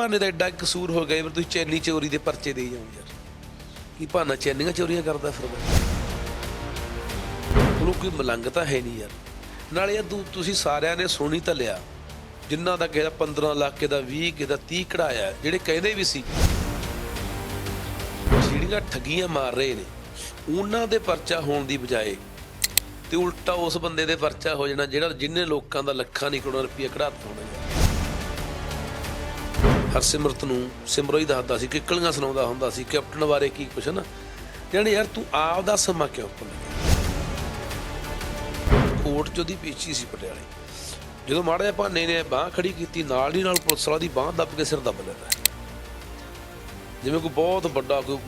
ਭਾਨੇ ਦਾ ਐਡਾ ਕਸੂਰ ਹੋ ਗਿਆ ਵੀ ਤੁਸੀਂ ਚੈਨੀ ਚੋਰੀ ਦੇ ਪਰਚੇ ਦੇਈ ਜਾਓ ਯਾਰ। ਕੀ ਭਾਨਾ ਚੈਨੀਆਂ ਚੋਰੀਆਂ ਕਰਦਾ ਫਿਰਦਾ ਉਹਨੂੰ ਕੋਈ ਮਲੰਗ ਤਾਂ ਹੈ ਨਹੀਂ ਯਾਰ। ਨਾਲੇ ਯਾਰ ਤੂੰ ਤੁਸੀਂ ਸਾਰਿਆਂ ਨੇ ਸੁਣੀ ਤਾਂ ਲਿਆ। ਜਿਨ੍ਹਾਂ ਦਾ ਕਿਸੇ ਦਾ 15 ਲੱਖ ਕਿਸੇ 20 ਕਿਸੇ ਦਾ 30 ਕਢਾਇਆ, ਜਿਹੜੇ ਕਹਿੰਦੇ ਵੀ ਸੀ। ਜਿਹੜੀਆਂ ਠੱਗੀਆਂ ਮਾਰ ਰਹੇ ਨੇ। ਉਹਨਾਂ ਦੇ ਪਰਚਾ ਹੋਣ ਦੀ ਬਜਾਏ ਤੇ ਉਲਟਾ ਉਸ ਬੰਦੇ ਦੇ ਪਰਚਾ ਹੋ ਜਾਣਾ ਜਿਹੜਾ ਜਿੰਨੇ ਲੋਕਾਂ ਦਾ ਲੱਖਾਂ ਨਹੀਂ ਕਰੋੜਾਂ ਰੁਪਏ ਕਢਾਤਾ ਹੋਣਾ ਯਾਰ। ਹਰਸਿਮਰਤ ਨੂੰ ਸਿਮਰੋ ਹੀ ਦੱਸਦਾ ਸੀ, ਕਿੱਕਲੀਆਂ ਸੁਣਾਉਂਦਾ ਹੁੰਦਾ ਸੀ, ਕੈਪਟਨ ਬਾਰੇ ਕੀ ਕੁਛ ਨਾ। ਜਾਣੀ ਯਾਰ ਤੂੰ ਆਪ ਦਾ ਸਮਾਂ ਕਿਉਂ ਭੁੱਲ ਗਿਆ? ਕੋਰਟ 'ਚ ਉਹਦੀ ਪੇਚੀ ਸੀ ਪਟਿਆਲੇ। ਜਦੋਂ ਮਾੜਾ ਜਿਹਾ ਭਾਨੇ ਨੇ ਬਾਹ ਖੜੀ ਕੀਤੀ, ਨਾਲ ਹੀ ਨਾਲ ਪੁਲਿਸ ਵਾਲਾ ਦੀ ਬਾਹ ਦੱਬ ਕੇ ਸਿਰ ਦੱਬ ਲੈਂਦਾ। ਜਿਵੇਂ ਕੋਈ ਬਹੁਤ ਵੱਡਾ ਕੋਈ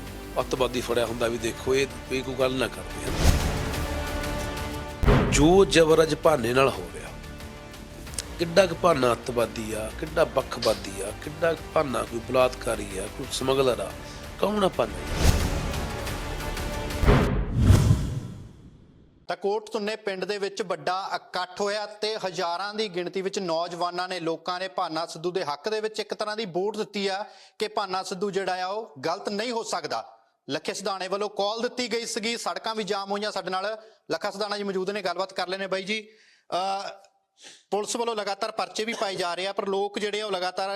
ਅੱਤਵਾਦੀ ਫੜਿਆ ਹੁੰਦਾ ਵੀ ਦੇਖੋ, ਇਹ ਕੋਈ ਗੱਲ ਨਾ ਕਰਦੇ। ਜੋ ਜ਼ਬਰ ਅਜ ਭਾਨੇ ਨਾਲ ਹੋਵੇ ਕਿੱਡਾ ਕੁ ਭਾਨਾ ਅੱਤਵਾਦੀ ਆ, ਕਿੱਡਾ ਬੱਖਵਾਦੀ ਆ, ਕਿੱਡਾ ਕੁ ਭਾਨਾ ਕੋਈ ਬਲਾਤਕਾਰੀ ਆ, ਕੋਈ ਸਮਗਲਰ ਆ, ਕੌਣ ਆ ਭਾਨਾ ਤਾਂ ਕੋਟ ਤੁੰਨੇ ਪਿੰਡ ਦੇ ਵਿੱਚ ਵੱਡਾ ਇਕੱਠ ਹੋਇਆ ਤੇ ਹਜ਼ਾਰਾਂ ਦੀ ਗਿਣਤੀ ਵਿੱਚ ਨੌਜਵਾਨਾਂ ਨੇ ਲੋਕਾਂ ਨੇ ਭਾਨਾ ਸਿੱਧੂ ਦੇ ਹੱਕ ਦੇ ਵਿੱਚ ਇੱਕ ਤਰ੍ਹਾਂ ਦੀ ਵੋਟ ਦਿੱਤੀ ਆ ਕਿ ਭਾਨਾ ਸਿੱਧੂ ਜਿਹੜਾ ਆ ਉਹ ਗਲਤ ਨਹੀਂ ਹੋ ਸਕਦਾ। ਲੱਖੇ ਸਿਧਾਣੇ ਵੱਲੋਂ ਕਾਲ ਦਿੱਤੀ ਗਈ ਸੀਗੀ, ਸੜਕਾਂ ਵੀ ਜਾਮ ਹੋਈਆਂ ਸਾਡੇ ਨਾਲ। ਲੱਖਾ ਸਿਧਾਣਾ ਜੀ ਮੌਜੂਦ ਨੇ, ਗੱਲਬਾਤ ਕਰ ਲੈਣੇ ਬਾਈ ਜੀ। ਅਹ ਪੁਲਿਸ ਵੱਲੋਂ ਲਗਾਤਾਰ ਪਰਚੇ ਵੀ ਪਾਏ ਜਾ ਰਹੇ ਆ, ਪਰ ਲੋਕ ਜਿਹੜੇ ਆ ਉਹ ਲਗਾਤਾਰ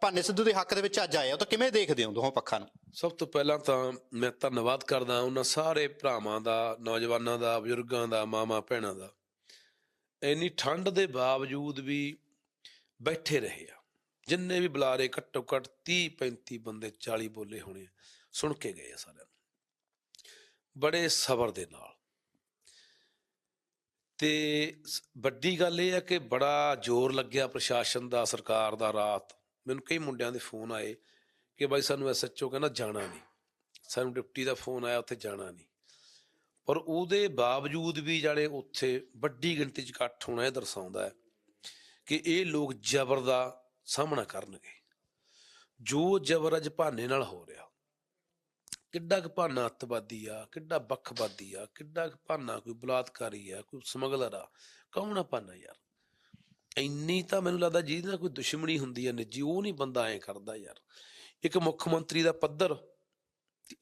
ਭਾਨੇ ਸਿੱਧੂ ਦੇ ਹੱਕ ਦੇ ਵਿੱਚ ਅੱਜ ਆਏ ਆ। ਤਾਂ ਕਿਵੇਂ ਦੇਖਦੇ ਹੋ ਦੋਹਾਂ ਪੱਖਾਂ ਨੂੰ? ਸਭ ਤੋਂ ਪਹਿਲਾਂ ਤਾਂ ਮੈਂ ਧੰਨਵਾਦ ਕਰਦਾ ਉਹਨਾਂ ਸਾਰੇ ਭਰਾਵਾਂ ਦਾ, ਨੌਜਵਾਨਾਂ ਦਾ, ਬਜ਼ੁਰਗਾਂ ਦਾ ਮਾਮਾ ਭੈਣਾਂ ਦਾ। ਇੰਨੀ ਠੰਡ ਦੇ ਬਾਵਜੂਦ ਵੀ ਬੈਠੇ ਰਹੇ ਆ। ਜਿੰਨੇ ਵੀ ਬੁਲਾਰੇ ਘੱਟੋ ਘੱਟ 30 35 ਬੰਦੇ 40 ਬੋਲੇ ਹੋਣੇ ਸੁਣ ਕੇ ਗਏ ਆ ਸਾਰਿਆਂ ਨੂੰ। ਬੜੇ ਸਬਰ ਦੇ ਨਾਲ। ਤੇ ਸ- ਵੱਡੀ ਗੱਲ ਇਹ ਹੈ ਕਿ ਬੜਾ ਜ਼ੋਰ ਲੱਗਿਆ ਪ੍ਰਸ਼ਾਸਨ ਦਾ, ਸਰਕਾਰ ਦਾ ਰਾਤ। ਮੈਨੂੰ ਕਈ ਮੁੰਡਿਆਂ ਦੇ ਫੋਨ ਆਏ ਕਿ ਬਾਈ ਸਾਨੂੰ ਐਸਐਚਓ ਕਹਿੰਦਾ ਜਾਣਾ ਨਹੀਂ। ਸਾਨੂੰ ਡਿਪਟੀ ਦਾ ਫੋਨ ਆਇਆ, ਉੱਥੇ ਜਾਣਾ ਨਹੀਂ। ਪਰ ਉਹਦੇ ਬਾਵਜੂਦ ਵੀ ਜਿਹੜੇ ਉੱਥੇ ਵੱਡੀ ਗਿਣਤੀ 'ਚ ਇਕੱਠ ਹੋਣਾ ਇਹ ਦਰਸਾਉਂਦਾ ਹੈ ਕਿ ਇਹ ਲੋਕ ਜ਼ਬਰ ਦਾ ਸਾਹਮਣਾ ਕਰਨਗੇ। ਜੋ ਜ਼ਬਰ ਅਜ ਭਾਨੇ ਨਾਲ ਹੋ ਰਿਹਾ ਕਿੱਡਾ ਕੁ ਭਾਨਾ ਅੱਤਵਾਦੀ ਆ, ਕਿੱਡਾ ਬੱਖਵਾਦੀ ਆ, ਕਿੱਡਾ ਕੁ ਭਾਨਾ ਕੋਈ ਬਲਾਤਕਾਰੀ ਆ, ਕੋਈ ਸਮਗਲਰ ਆ, ਕੌਣ ਆ ਭਾਨਾ ਯਾਰ? ਇੰਨੀ ਤਾਂ ਮੈਨੂੰ ਲੱਗਦਾ ਜਿਹਦੇ ਨਾਲ ਕੋਈ ਦੁਸ਼ਮਣੀ ਹੁੰਦੀ ਹੈ ਨਿੱਜੀ, ਉਹ ਨਹੀਂ ਬੰਦਾ ਐ ਕਰਦਾ ਯਾਰ। ਇੱਕ ਮੁੱਖ ਮੰਤਰੀ ਦਾ ਪੱਧਰ,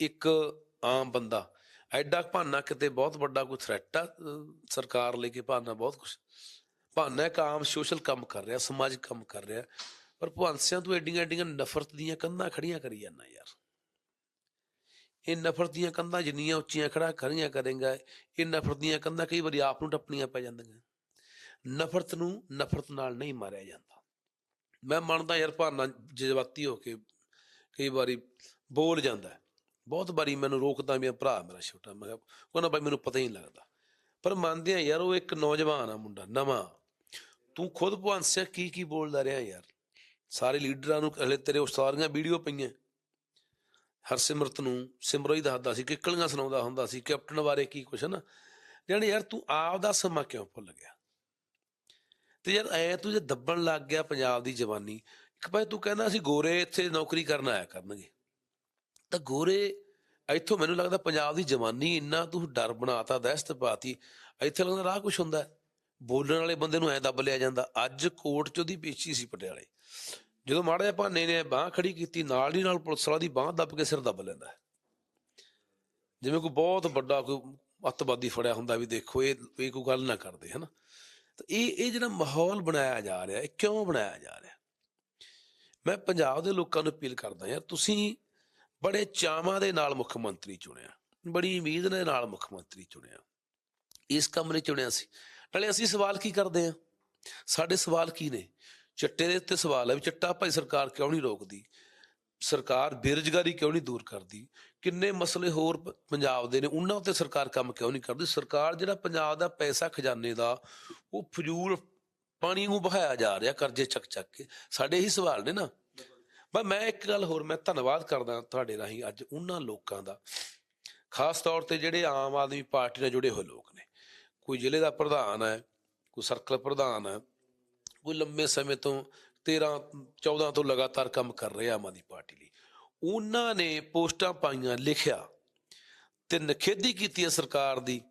ਇੱਕ ਆਮ ਬੰਦਾ, ਐਡਾ ਭਾਨਾ ਕਿਤੇ ਬਹੁਤ ਵੱਡਾ ਕੋਈ ਥ੍ਰੈਟ ਆ ਸਰਕਾਰ ਲੈ ਕੇ ਭਾਨਾ ਬਹੁਤ ਕੁਝ ਭਾਨਾ ਇੱਕ ਆਮ ਸੋਸ਼ਲ ਕੰਮ ਕਰ ਰਿਹਾ, ਸਮਾਜਿਕ ਕੰਮ ਕਰ ਰਿਹਾ, ਪਰ ਭਵੰਸਿਆਂ ਤੋਂ ਐਡੀਆਂ ਐਡੀਆਂ ਨਫ਼ਰਤ ਦੀਆਂ ਕੰਧਾਂ ਖੜੀਆਂ ਕਰੀ ਜਾਂਦਾ ਯਾਰ। ਇਹ ਨਫ਼ਰਤ ਦੀਆਂ ਕੰਧਾਂ ਜਿੰਨੀਆਂ ਉੱਚੀਆਂ ਖੜਾ ਖੜੀਆਂ ਕਰੇਗਾ ਇਹ ਨਫ਼ਰਤ ਦੀਆਂ ਕੰਧਾਂ ਕਈ ਵਾਰੀ ਆਪ ਨੂੰ ਟੱਪਣੀਆਂ ਪੈ ਜਾਂਦੀਆਂ। ਨਫ਼ਰਤ ਨੂੰ ਨਫ਼ਰਤ ਨਾਲ ਨਹੀਂ ਮਾਰਿਆ ਜਾਂਦਾ। ਮੈਂ ਮੰਨਦਾ ਯਾਰ ਭਾਨਾ ਜਜ਼ਬਾਤੀ ਹੋ ਕੇ ਕਈ ਵਾਰੀ ਬੋਲ ਜਾਂਦਾ ਬਹੁਤ ਵਾਰੀ ਮੈਨੂੰ ਰੋਕਦਾ ਮੇਰਾ ਭਰਾ ਮੇਰਾ ਛੋਟਾ ਮੈਂ ਕਿਹਾ, ਕਹਿੰਦਾ ਬਾਈ ਮੈਨੂੰ ਪਤਾ ਹੀ ਨਹੀਂ ਲੱਗਦਾ। ਪਰ ਮੰਨਦੇ ਆ ਯਾਰ ਉਹ ਇੱਕ ਨੌਜਵਾਨ ਆ ਮੁੰਡਾ ਨਵਾਂ। ਤੂੰ ਖੁਦ ਭਵੰਸਿਆ ਕੀ ਕੀ ਬੋਲਦਾ ਰਿਹਾ ਯਾਰ? ਸਾਰੇ ਲੀਡਰਾਂ ਨੂੰ ਹਲੇ ਤੇਰੇ ਉਹ ਸਾਰੀਆਂ ਵੀਡੀਓ ਪਈਆਂ। ਹਰਸਿਮਰਤ ਨੂੰ ਸਿਮਰੋ ਹੀ ਦੱਸਦਾ ਸੀ ਕਿੱਕਲੀਆਂ ਸੁਣਾਉਂਦਾ ਹੁੰਦਾ ਸੀ, ਕੈਪਟਨ ਬਾਰੇ ਕੀ ਕੁਛ ਨਾ। ਜਾਣੀ ਯਾਰ ਤੂੰ ਆਪ ਦਾ ਸਮਾਂ ਕਿਉਂ ਭੁੱਲ ਗਿਆ? ਤੇ ਯਾਰ ਐ ਤੂੰ ਜੇ ਦੱਬਣ ਲੱਗ ਗਿਆ ਪੰਜਾਬ ਦੀ ਜਵਾਨੀ, ਇੱਕ ਪਾਸੇ ਤੂੰ ਕਹਿੰਦਾ ਸੀ ਗੋਰੇ ਇੱਥੇ ਨੌਕਰੀ ਕਰਨ ਆਇਆ ਕਰਨਗੇ। ਤਾਂ ਗੋਰੇ ਇੱਥੋਂ ਮੈਨੂੰ ਲੱਗਦਾ ਪੰਜਾਬ ਦੀ ਜਵਾਨੀ ਇੰਨਾ ਤੂੰ ਡਰ ਬਣਾਤਾ, ਦਹਿਸ਼ਤ ਪਾਤੀ, ਇੱਥੇ ਲੱਗਦਾ ਰਾਹ ਕੁਛ ਹੁੰਦਾ। ਬੋਲਣ ਵਾਲੇ ਬੰਦੇ ਨੂੰ ਐ ਦੱਬ ਲਿਆ ਜਾਂਦਾ। ਅੱਜ ਕੋਰਟ 'ਚ ਉਹਦੀ ਪੇਸ਼ੀ ਸੀ ਪਟਿਆਲੇ। ਜਦੋਂ ਮਾੜਾ ਜਿਹਾ ਭਾਨੇ ਨੇ ਬਾਹ ਖੜੀ ਕੀਤੀ, ਨਾਲ ਹੀ ਨਾਲ ਪੁਲਿਸ ਵਾਲਾ ਦੀ ਬਾਹ ਦੱਬ ਕੇ ਸਿਰ ਦੱਬ ਲੈਂਦਾ। ਜਿਵੇਂ ਕੋਈ ਬਹੁਤ ਵੱਡਾ ਕੋਈ ਅੱਤਵਾਦੀ ਫੜਿਆ ਹੁੰਦਾ ਵੀ ਦੇਖੋ, ਇਹ ਇਹ ਕੋਈ ਗੱਲ ਨਾ ਕਰਦੇ, ਹਨਾ? ਤਾਂ ਇਹ ਇਹ ਜਿਹੜਾ ਮਾਹੌਲ ਬਣਾਇਆ ਜਾ ਰਿਹਾ, ਇਹ ਕਿਉਂ ਬਣਾਇਆ ਜਾ ਰਿਹਾ? ਮੈਂ ਪੰਜਾਬ ਦੇ ਲੋਕਾਂ ਨੂੰ ਅਪੀਲ ਕਰਦਾ ਯਾਰ ਤੁਸੀਂ ਬੜੇ ਚਾਵਾਂ ਦੇ ਨਾਲ ਮੁੱਖ ਮੰਤਰੀ ਚੁਣਿਆ, ਬੜੀ ਉਮੀਦ ਦੇ ਨਾਲ ਮੁੱਖ ਮੰਤਰੀ ਚੁਣਿਆ। ਇਸ ਕੰਮ ਨੇ ਚੁਣਿਆ ਸੀ। ਨਾਲੇ ਅਸੀਂ ਸਵਾਲ ਕੀ ਕਰਦੇ ਆ ਸਾਡੇ ਸਵਾਲ ਕੀ ਨੇ? ਚਿੱਟੇ ਦੇ ਉੱਤੇ ਸਵਾਲ ਹੈ ਵੀ ਚਿੱਟਾ ਭਾਈ ਸਰਕਾਰ ਕਿਉਂ ਨਹੀਂ ਰੋਕਦੀ? ਸਰਕਾਰ ਬੇਰੁਜ਼ਗਾਰੀ ਕਿਉਂ ਨਹੀਂ ਦੂਰ ਕਰਦੀ? ਕਿੰਨੇ ਮਸਲੇ ਹੋਰ ਪੰਜਾਬ ਦੇ ਨੇ, ਉਹਨਾਂ ਉੱਤੇ ਸਰਕਾਰ ਕੰਮ ਕਿਉਂ ਨਹੀਂ ਕਰਦੀ? ਸਰਕਾਰ ਜਿਹੜਾ ਪੰਜਾਬ ਦਾ ਪੈਸਾ ਖਜ਼ਾਨੇ ਦਾ, ਉਹ ਫਜ਼ੂਲ ਪਾਣੀ ਨੂੰ ਬਹਾਇਆ ਜਾ ਰਿਹਾ, ਕਰਜ਼ੇ ਚੱਕ ਚੱਕ ਕੇ। ਸਾਡੇ ਇਹੀ ਸਵਾਲ ਨੇ ਨਾ। ਪਰ ਮੈਂ ਇੱਕ ਗੱਲ ਹੋਰ, ਮੈਂ ਧੰਨਵਾਦ ਕਰਦਾ ਤੁਹਾਡੇ ਰਾਹੀਂ ਅੱਜ ਉਹਨਾਂ ਲੋਕਾਂ ਦਾ। ਖਾਸ ਤੌਰ ਤੇ ਜਿਹੜੇ ਆਮ ਆਦਮੀ ਪਾਰਟੀ ਨਾਲ ਜੁੜੇ ਹੋਏ ਲੋਕ ਨੇ। ਕੋਈ ਜ਼ਿਲ੍ਹੇ ਦਾ ਪ੍ਰਧਾਨ ਹੈ, ਕੋਈ ਸਰਕਲ ਪ੍ਰਧਾਨ ਹੈ ਉਹ ਲੰਮੇ ਸਮੇਂ ਤੋਂ 13 14 ਤੋਂ ਲਗਾਤਾਰ ਕੰਮ ਕਰ ਰਿਹਾ ਆਮ ਆਦਮੀ ਪਾਰਟੀ ਲਈ। ਉਹਨਾਂ ਨੇ ਪੋਸਟਾਂ ਪਾਈਆਂ, ਲਿਖਿਆ ਤੇ ਨਖੇਦੀ ਕੀਤੀ ਹੈ ਸਰਕਾਰ ਦੀ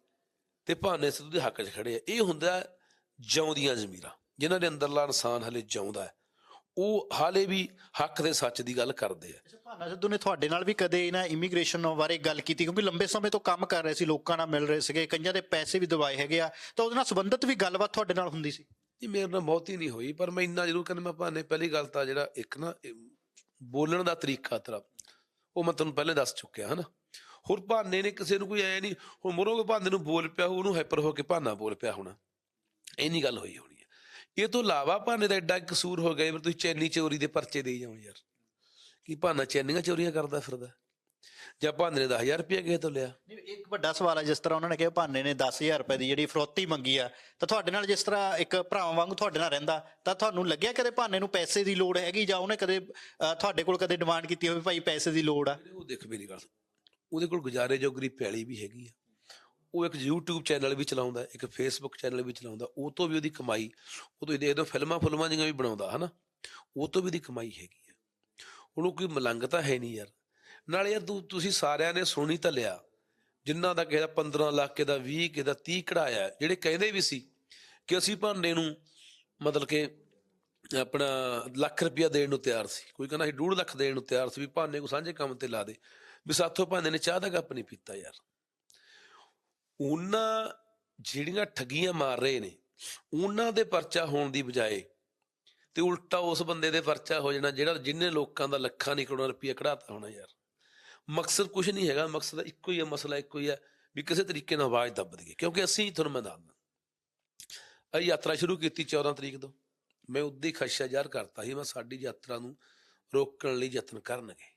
ਤੇ ਭਾਨੇ ਸਿੱਧੂ ਦੇ ਹੱਕ 'ਚ ਖੜੇ ਆ। ਇਹ ਹੁੰਦਾ ਜਿਉਂਦੀਆਂ ਜ਼ਮੀਰਾਂ, ਜਿਨ੍ਹਾਂ ਦੇ ਅੰਦਰਲਾ ਇਨਸਾਨ ਹਲੇ ਜਿਉਂਦਾ ਹੈ। ਉਹ ਹਾਲੇ ਵੀ ਹੱਕ ਦੇ ਸੱਚ ਦੀ ਗੱਲ ਕਰਦੇ ਆ। ਭਾਨਾ ਸਿੱਧੂ ਨੇ ਤੁਹਾਡੇ ਨਾਲ ਵੀ ਕਦੇ ਇਹਨਾਂ ਇਮੀਗ੍ਰੇਸ਼ਨ ਬਾਰੇ ਗੱਲ ਕੀਤੀ? ਕਿਉਂਕਿ ਲੰਬੇ ਸਮੇਂ ਤੋਂ ਕੰਮ ਕਰ ਰਹੇ ਸੀ, ਲੋਕਾਂ ਨਾਲ ਮਿਲ ਰਹੇ ਸੀਗੇ, ਕਈਆਂ ਦੇ ਪੈਸੇ ਵੀ ਦਵਾਏ ਹੈਗੇ ਆ। ਤਾਂ ਉਹਦੇ ਨਾਲ ਸੰਬੰਧਿਤ ਵੀ ਗੱਲਬਾਤ ਤੁਹਾਡੇ ਨਾਲ ਹੁੰਦੀ ਸੀ? ਇਹ ਮੇਰੇ ਨਾਲ ਬਹੁਤੀ ਨਹੀਂ ਹੋਈ ਪਰ ਮੈਂ ਇੰਨਾ ਜ਼ਰੂਰ ਕਹਿੰਦਾ ਮੈਂ ਭਾਨੇ ਪਹਿਲੀ ਗੱਲ ਤਾਂ ਜਿਹੜਾ ਇੱਕ ਨਾ ਬੋਲਣ ਦਾ ਤਰੀਕਾ ਤੇਰਾ ਉਹ ਮੈਂ ਤੁਹਾਨੂੰ ਪਹਿਲੇ ਦੱਸ ਚੁੱਕਿਆ ਹਨਾ? ਹੋਰ ਭਾਨੇ ਨੇ ਕਿਸੇ ਨੂੰ ਕੋਈ ਐ ਨਹੀਂ ਹੁਣ ਮਰੋਗੇ ਭਾਨੇ ਨੂੰ ਬੋਲ ਪਿਆ ਹੋਊ, ਉਹਨੂੰ ਹਾਈਪਰ ਹੋ ਕੇ ਭਾਨਾ ਬੋਲ ਪਿਆ ਹੋਣਾ। ਇੰਨੀ ਗੱਲ ਹੋਈ ਹੋਣੀ ਹੈ। ਇਹ ਤੋਂ ਇਲਾਵਾ ਭਾਨੇ ਦਾ ਐਡਾ ਕਸੂਰ ਹੋ ਗਿਆ ਵੀ ਤੁਸੀਂ ਚੈਨੀ ਚੋਰੀ ਦੇ ਪਰਚੇ ਦੇਈ ਜਾਓ ਯਾਰ। ਕੀ ਭਾਨਾ ਚੈਨੀਆਂ ਚੋਰੀਆਂ ਕਰਦਾ ਫਿਰਦਾ? ਜਾਂ ਭਾਨੇ ਨੇ 10000 ਰੁਪਏ ਕਿਸੇ ਤੋਂ ਲਿਆ। ਨਹੀਂ ਇੱਕ ਵੱਡਾ ਸਵਾਲ ਹੈ ਜਿਸ ਤਰ੍ਹਾਂ ਉਹਨਾਂ ਨੇ ਕਿਹਾ ਭਾਨੇ ਨੇ 10000 ਰੁਪਏ ਦੀ ਜਿਹੜੀ ਫਰੋਤੀ ਮੰਗੀ ਆ ਤਾਂ ਤੁਹਾਡੇ ਨਾਲ ਜਿਸ ਤਰ੍ਹਾਂ ਇੱਕ ਭਰਾਵਾਂ ਵਾਂਗੂ ਤੁਹਾਡੇ ਨਾਲ ਰਹਿੰਦਾ ਤਾਂ ਤੁਹਾਨੂੰ ਲੱਗਿਆ ਕਦੇ ਭਾਨੇ ਨੂੰ ਪੈਸੇ ਦੀ ਲੋੜ ਹੈਗੀ ਜਾਂ ਉਹਨੇ ਕਦੇ ਤੁਹਾਡੇ ਕੋਲ ਕਦੇ ਡਿਮਾਂਡ ਕੀਤੀ ਹੋਵੇ ਭਾਈ ਪੈਸੇ ਦੀ ਲੋੜ ਆ? ਉਹ ਦੇਖ ਮੇਰੀ ਗੱਲ ਉਹਦੇ ਕੋਲ ਗੁਜ਼ਾਰੇ ਜੋਗਰੀ ਪੈਲੀ ਵੀ ਹੈਗੀ ਆ। ਉਹ ਇੱਕ YouTube ਚੈਨਲ ਵੀ ਚਲਾਉਂਦਾ ਇੱਕ Facebook ਚੈਨਲ ਵੀ ਚਲਾਉਂਦਾ ਉਹ ਤੋਂ ਵੀ ਉਹਦੀ ਕਮਾਈ ਉਹ ਤੋਂ ਦੇਖਦੇ ਹੋ ਫਿਲਮਾਂ ਫਿਲਮਾਂ ਜਿਹੀਆਂ ਵੀ ਬਣਾਉਂਦਾ ਹਨਾ? ਉਹ ਤੋਂ ਵੀ ਉਹਦੀ ਕਮਾਈ ਹੈਗੀ ਆ। ਉਹਨੂੰ ਕੋਈ ਮਲੰਗ ਤਾਂ ਹੈ ਨਹੀਂ ਯਾਰ। ਨਾਲੇ ਯਾਰ ਤੂੰ, ਤੁਸੀਂ ਸਾਰਿਆਂ ਨੇ ਸੁਣੀ ਤਾਂ ਲਿਆ। ਜਿਨ੍ਹਾਂ ਦਾ ਕਿਸੇ ਦਾ 15 ਲੱਖ ਕਿਹਦਾ ਦਾ 20 ਕਿਸੇ ਦਾ 30 ਕਢਾਇਆ, ਜਿਹੜੇ ਕਹਿੰਦੇ ਵੀ ਸੀ ਕਿ ਅਸੀਂ ਭਾਂਡੇ ਨੂੰ ਮਤਲਬ ਕਿ ਆਪਣਾ ਲੱਖ ਰੁਪਇਆ ਦੇਣ ਨੂੰ ਤਿਆਰ ਸੀ। ਕੋਈ ਕਹਿੰਦਾ ਸੀ 2 ਲੱਖ ਦੇਣ ਨੂੰ ਤਿਆਰ ਸੀ ਵੀ ਭਾਨੇ ਕੋ ਸਾਂਝੇ ਕੰਮ ਤੇ ਲਾ ਦੇ। ਵੀ ਸਾਥੋਂ ਭਾਨੇ ਨੇ ਚਾਹ ਦਾ ਕੱਪ ਨਹੀਂ ਪੀਤਾ ਯਾਰ। ਉਹਨਾਂ ਜਿਹੜੀਆਂ ਠੱਗੀਆਂ ਮਾਰ ਰਹੇ ਨੇ, ਉਹਨਾਂ ਦੇ ਪਰਚਾ ਹੋਣ ਦੀ ਬਜਾਏ ਤੇ ਉਲਟਾ ਉਸ ਬੰਦੇ ਦੇ ਪਰਚਾ ਹੋ ਜਾਣਾ, ਜਿਹੜਾ ਜਿੰਨੇ ਲੋਕਾਂ ਦਾ ਲੱਖਾਂ ਨਹੀਂ ਕਰੋੜਾਂ ਰੁਪਇਆ ਕਢਾਤਾ ਹੋਣਾ ਯਾਰ। ਮਕਸਦ ਕੁਝ ਨਹੀਂ ਹੈਗਾ, ਮਕਸਦ ਇੱਕੋ ਹੀ ਹੈ, ਮਸਲਾ ਇੱਕੋ ਹੀ ਹੈ ਵੀ ਕਿਸੇ ਤਰੀਕੇ ਨਾਲ ਆਵਾਜ਼ ਦੱਬ ਦਈਏ, ਕਿਉਂਕਿ ਅਸੀਂ ਤੁਹਾਨੂੰ ਮੈਂ ਦੱਸਦਾ ਅਸੀਂ ਯਾਤਰਾ ਸ਼ੁਰੂ ਕੀਤੀ 14 ਤਰੀਕ ਤੋਂ। ਮੈਂ ਉਦੋਂ ਹੀ ਖਦਸ਼ਾ ਜ਼ਾਹਰ ਕਰਤਾ ਸੀ, ਮੈਂ ਸਾਡੀ ਯਾਤਰਾ ਨੂੰ ਰੋਕਣ ਲਈ ਯਤਨ ਕਰਨਗੇ।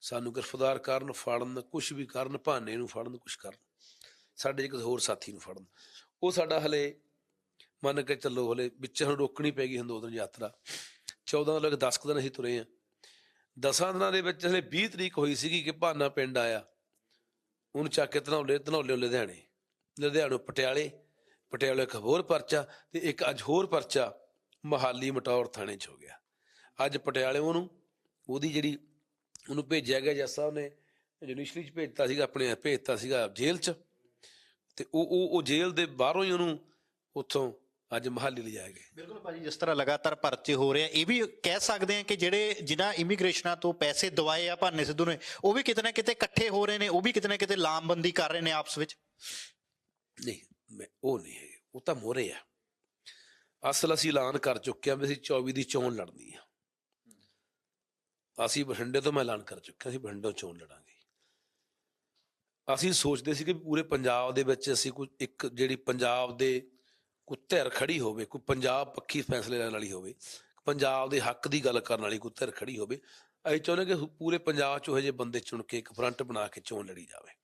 ਸਾਨੂੰ ਗ੍ਰਿਫਤਾਰ ਕਰਨ, ਫੜਨ ਕੁਝ ਵੀ ਕਰਨ ਭਾਨੇ ਨੂੰ ਫੜਨ ਕੁਝ ਕਰਨ। ਸਾਡੇ ਕਿਸੇ ਹੋਰ ਸਾਥੀ ਨੂੰ ਫੜਨ। ਉਹ ਸਾਡਾ ਹਲੇ ਮੰਨ ਕੇ ਚੱਲੋ ਹਲੇ ਵਿੱਚ ਹੁਣ ਰੋਕਣੀ ਪੈ ਗਈ ਹੁਣ ਦੋ ਦਿਨ ਯਾਤਰਾ। 14 ਲੋਕ 10 ਕੁ ਦਿਨ ਅਸੀਂ ਤੁਰੇ ਆ ਦਸਾਂ ਦਿਨਾਂ ਦੇ ਵਿੱਚ ਹਲੇ 20 ਤਰੀਕ ਹੋਈ ਸੀਗੀ ਕਿ ਭਾਨਾ ਪਿੰਡ ਆਇਆ। ਉਹਨੂੰ ਚੱਕ ਕੇ ਧਨੌਲੇ ਧਨੌਲੇ ਲੁਧਿਆਣੇ, ਲੁਧਿਆਣੋਂ ਪਟਿਆਲੇ ਪਟਿਆਲੇ ਇੱਕ ਹੋਰ ਪਰਚਾ ਤੇ ਇੱਕ ਅੱਜ ਹੋਰ ਪਰਚਾ ਮਹਾਲੀ ਮਟੌਰ ਥਾਣੇ 'ਚ ਹੋ ਗਿਆ। ਅੱਜ ਪਟਿਆਲੇ ਉਹਨੂੰ, ਉਹਦੀ ਜਿਹੜੀ ਉਹਨੂੰ ਭੇਜਿਆ ਗਿਆ ਜੱਜ ਸਾਹਿਬ ਨੇ, ਜੁਡੀਸ਼ਰੀ 'ਚ ਭੇਜਤਾ ਸੀਗਾ, ਆਪਣੇ ਭੇਜਤਾ ਸੀਗਾ ਜੇਲ੍ਹ 'ਚ। ਤੇ ਉਹ ਉਹ ਉਹ ਜੇਲ੍ਹ ਦੇ ਬਾਹਰੋਂ ਹੀ ਉਹਨੂੰ ਉੱਥੋਂ ਅੱਜ ਮਹਾਲੀ ਲਿਜਾਇਆ ਗਿਆ ਬਿਲਕੁਲ ਭਾਜੀ ਜਿਸ ਤਰ੍ਹਾਂ ਲਗਾਤਾਰ ਪਰਚੇ ਹੋ ਰਹੇ ਆ ਇਹ ਵੀ ਕਹਿ ਸਕਦੇ ਆ ਕਿ ਜਿਹੜੇ ਜਿਨ੍ਹਾਂ ਇਮੀਗ੍ਰੇਸ਼ਨਾਂ ਤੋਂ ਪੈਸੇ ਦਵਾਏ ਆ ਭਾਨੇ ਸਿੱਧੂ ਨੇ ਉਹ ਵੀ ਕਿਤੇ ਨਾ ਕਿਤੇ ਇਕੱਠੇ ਹੋ ਰਹੇ ਨੇ ਉਹ ਵੀ ਕਿਤੇ ਨਾ ਕਿਤੇ ਲਾਮਬੰਦੀ ਕਰ ਰਹੇ ਨੇ ਆਪਸ ਵਿੱਚ। ਨਹੀਂ ਮੈਂ ਉਹ ਨਹੀਂ ਹੈ ਉਹ ਤਾਂ ਮੋਰੇ ਆ। ਅਸਲ ਅਸੀਂ ਐਲਾਨ ਕਰ ਚੁੱਕੇ ਹਾਂ ਵੀ ਅਸੀਂ 24 ਦੀ ਚੋਣ ਲੜਨੀ ਆ। ਅਸੀਂ ਬਠਿੰਡੇ ਤੋਂ ਮੈਂ ਐਲਾਨ ਕਰ ਚੁੱਕਿਆ ਅਸੀਂ ਬਠਿੰਡੇ ਤੋਂ ਚੋਣ ਲੜਾਂਗੇ। ਅਸੀਂ ਸੋਚਦੇ ਸੀ ਕਿ ਪੂਰੇ ਪੰਜਾਬ ਦੇ ਵਿੱਚ ਅਸੀਂ ਕੋਈ ਇੱਕ ਜਿਹੜੀ ਪੰਜਾਬ ਦੇ ਕੋਈ ਧਿਰ ਖੜੀ ਹੋਵੇ, ਕੋਈ ਪੰਜਾਬ ਪੱਖੀ ਫੈਸਲੇ ਲੈਣ ਵਾਲੀ ਹੋਵੇ, ਪੰਜਾਬ ਦੇ ਹੱਕ ਦੀ ਗੱਲ ਕਰਨ ਵਾਲੀ ਕੋਈ ਧਿਰ ਖੜੀ ਹੋਵੇ, ਅਸੀਂ ਚਾਹੁੰਦੇ ਕਿ ਪੂਰੇ ਪੰਜਾਬ 'ਚ ਉਹ ਜਿਹੇ ਬੰਦੇ ਚੁਣ ਕੇ ਇੱਕ ਫਰੰਟ ਬਣਾ ਕੇ ਚੋਣ ਲੜੀ ਜਾਵੇ।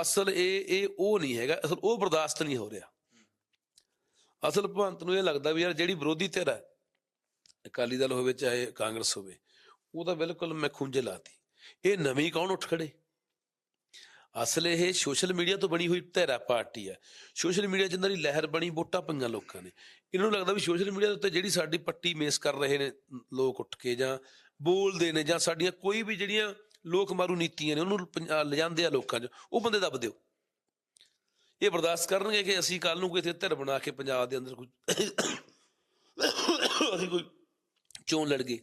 ਅਸਲ ਇਹ ਇਹ ਉਹ ਨਹੀਂ ਹੈਗਾ, ਅਸਲ ਉਹ ਬਰਦਾਸ਼ਤ ਨਹੀਂ ਹੋ ਰਿਹਾ। ਅਸਲ ਭਗਵੰਤ ਨੂੰ ਇਹ ਲੱਗਦਾ ਵੀ ਯਾਰ ਜਿਹੜੀ ਵਿਰੋਧੀ ਧਿਰ ਹੈ, ਅਕਾਲੀ ਦਲ ਹੋਵੇ ਚਾਹੇ ਕਾਂਗਰਸ ਹੋਵੇ, ਉਹ ਤਾਂ ਬਿਲਕੁਲ ਮੈਂ ਖੁੰਝੇ ਲਾਤੀ। ਇਹ ਨਵੀਂ ਕੌਣ ਉੱਠ ਖੜੇ? ਅਸਲ ਇਹ ਸੋਸ਼ਲ ਮੀਡੀਆ ਤੋਂ ਬਣੀ ਹੋਈ ਧਿਰਾ ਪਾਰਟੀ ਹੈ। ਸੋਸ਼ਲ ਮੀਡੀਆ 'ਚ ਦੀ ਲਹਿਰ ਬਣੀ, ਵੋਟਾਂ ਪਈਆਂ ਲੋਕਾਂ ਨੇ। ਇਹਨਾਂ ਨੂੰ ਲੱਗਦਾ ਵੀ ਸੋਸ਼ਲ ਮੀਡੀਆ ਦੇ ਉੱਤੇ ਜਿਹੜੀ ਸਾਡੀ ਪੱਟੀ ਮੇਸ ਕਰ ਰਹੇ ਨੇ, ਲੋਕ ਉੱਠ ਕੇ ਜਾਂ ਬੋਲਦੇ ਨੇ ਜਾਂ ਸਾਡੀਆਂ ਕੋਈ ਵੀ ਜਿਹੜੀਆਂ ਲੋਕ ਮਾਰੂ ਨੀਤੀਆਂ ਨੇ, ਉਹਨੂੰ ਪੰਜਾ- ਲਿਜਾਂਦੇ ਆ ਲੋਕਾਂ 'ਚ, ਉਹ ਬੰਦੇ ਦੱਬ ਦਿਓ। ਇਹ ਬਰਦਾਸ਼ਤ ਕਰਨਗੇ ਕਿ ਅਸੀਂ ਕੱਲ ਨੂੰ ਕੋਈ ਇੱਥੇ ਧਿਰ ਬਣਾ ਕੇ ਪੰਜਾਬ ਦੇ ਅੰਦਰ ਕੋਈ ਅਸੀਂ ਕੋਈ ਚੋਣ ਲੜ ਗਏ।